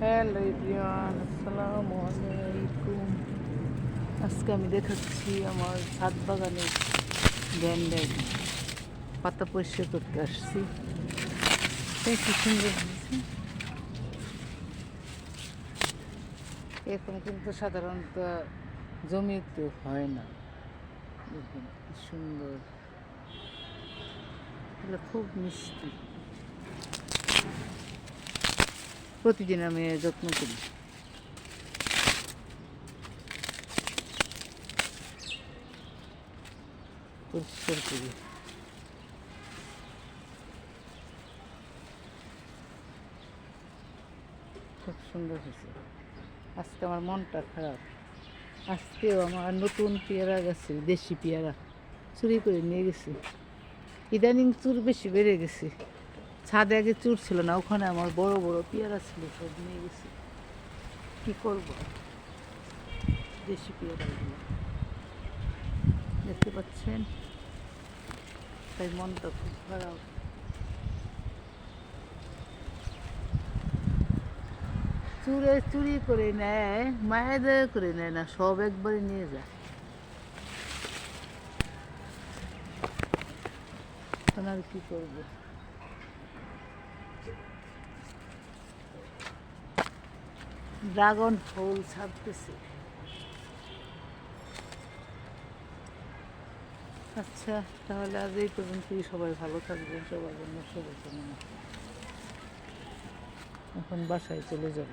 Hello ইব্রিয়ান আসসালামু আলাইকুম। আজকে আমি দেখাচ্ছি আমার ছাদ বাগানের গ্যান্ডাই পাতা পরিষ্কার করতে আসছি। কি সুন্দর এখন কিন্তু সাধারণত জমিতে হয় না। দেখুন, কি সুন্দর। খুব মিষ্টি। প্রতিদিন আমি যত্ন করি। পরিষ্কার করি। খুব সুন্দর হয়েছে। আজকে আমার মনটা খারাপ। আজকেও আমার নতুন পেয়ারা গেছে, দেশি পেয়ারা। চুরি করে নিয়ে গেছে। ইদানিং চুর বেশি বেড়ে গেছে। ছাদে আগে চুর ছিল না, ওখানে আমার বড় বড় পেয়ারা ছিল, সব নিয়ে গেছে। কি করব? দেশি পেয়ারাগুলো দেখতে পাচ্ছেন? তাই মনটা খুব খারাপ। চুরে, চুরি করে নেয়, মায়া দয়া করে নেয় না, সব একবারে নিয়ে যায়। আর কি করব? ড্রাগন ফুল ছাড়তেছে। আচ্ছা তাহলে আজ এই পর্যন্তই। সবাই ভালো থাকবেন, সবার জন্য শুভকামনা। এখন বাসায় চলে যাব।